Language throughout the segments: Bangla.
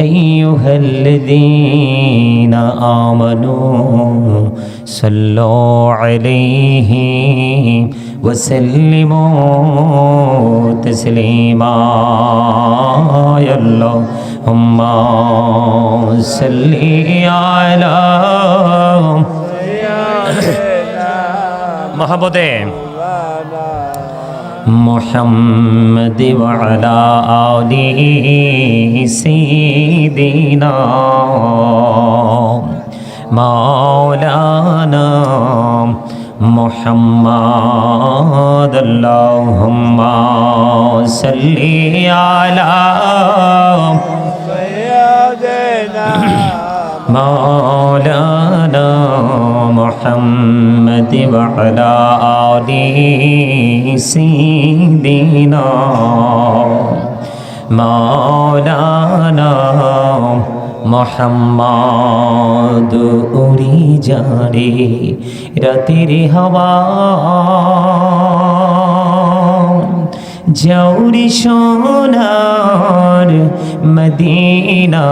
أيها الذين آمنوا صلوا عليه وسلموا تسليما. يا اللهم صل على محبته محمد وعلى آله سيدنا مولانا محمد اللهم صل على مولانا محمد وعلى آله سيدنا مولانا মোহাম্মদ উড়ি যারে রাতের হাওয়া জৌরি সোনার মদিনা।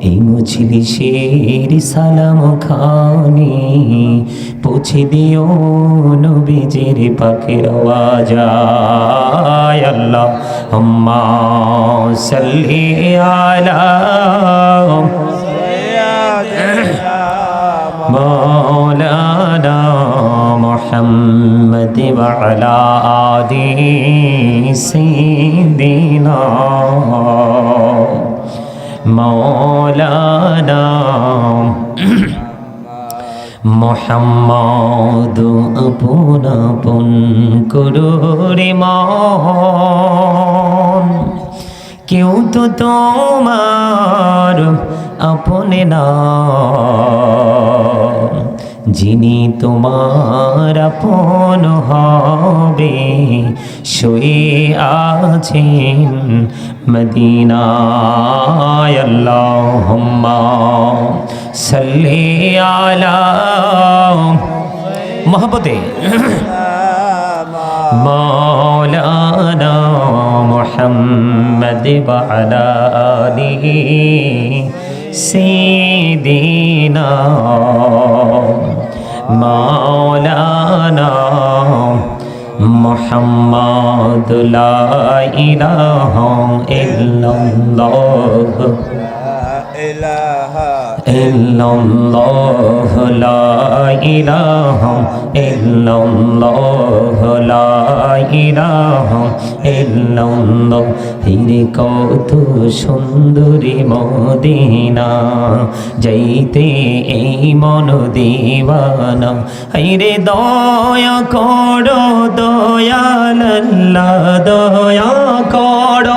এই মুজলিসের সালাম খানি পৌঁছে দিও নবীজের পাখির আওয়াজায় আল্লাহ আম্মা সাল্লি আলা মা محمد وعلى آل سيدنا مولانا মোহাম্মদ আপন আপন করুরে মন কেউ তো তোমার আপনে না যিনি তোমার আপন হবে, শুয়ে আছেন মদিনায়। আল্লাহুম্মা সাল্লি আলা মহব্বতে। মৌলানা মোহাম্মদ ওয়ালা আলিহি সিদিনা মাওলানা মোহাম্মদ ইলাহ ইল্লাল্লাহ। ইলাহা ইল্লাল্লাহ লা ইলাহা ইল্লাল্লাহ লা ইলাহা ইল্লাল্লাহ। হিরে কত সুন্দরী মদিনা, যাইতে এই মন দিওয়ানা। হিরে দয়া করো, দয়াল দয়া করো।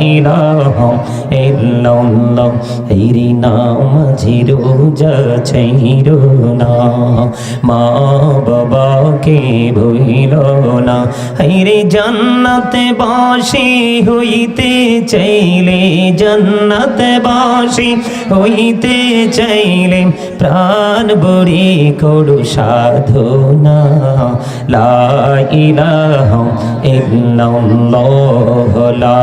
ইলাহা ইল্লাল্লাহ। হেরি নাম ঝিরো যা না মা বাবাকে ভইল না। হেরি জান্নাতে বাসি হইতে চাইলে, জান্নাতে বাসি হইতে চাইলে প্রাণ বড়ি করু সাধনা। লা ইলাহা ইল্লাল্লাহ, লা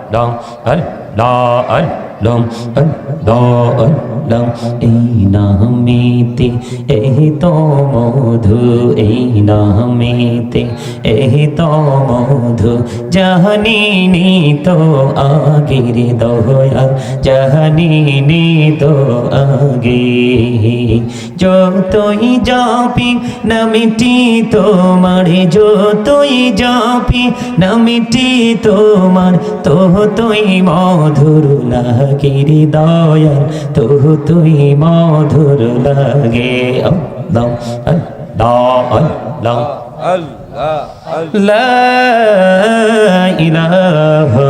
la la la la আল্লাহ আল্লাহ এই মধু, এই নামেতে, এই তো মধু। জাহানিনি তো আগের দয়া জাহানিনি তো আগে। যতই জাপি, নামিটি তোমার, যতই জাপি, নামিটি তোমার তো তুই মধুর কি হৃদয়ন তু তুই মধুর লাগে। আল্লাহ আল্লাহ আল্লাহ। লা ইলাহা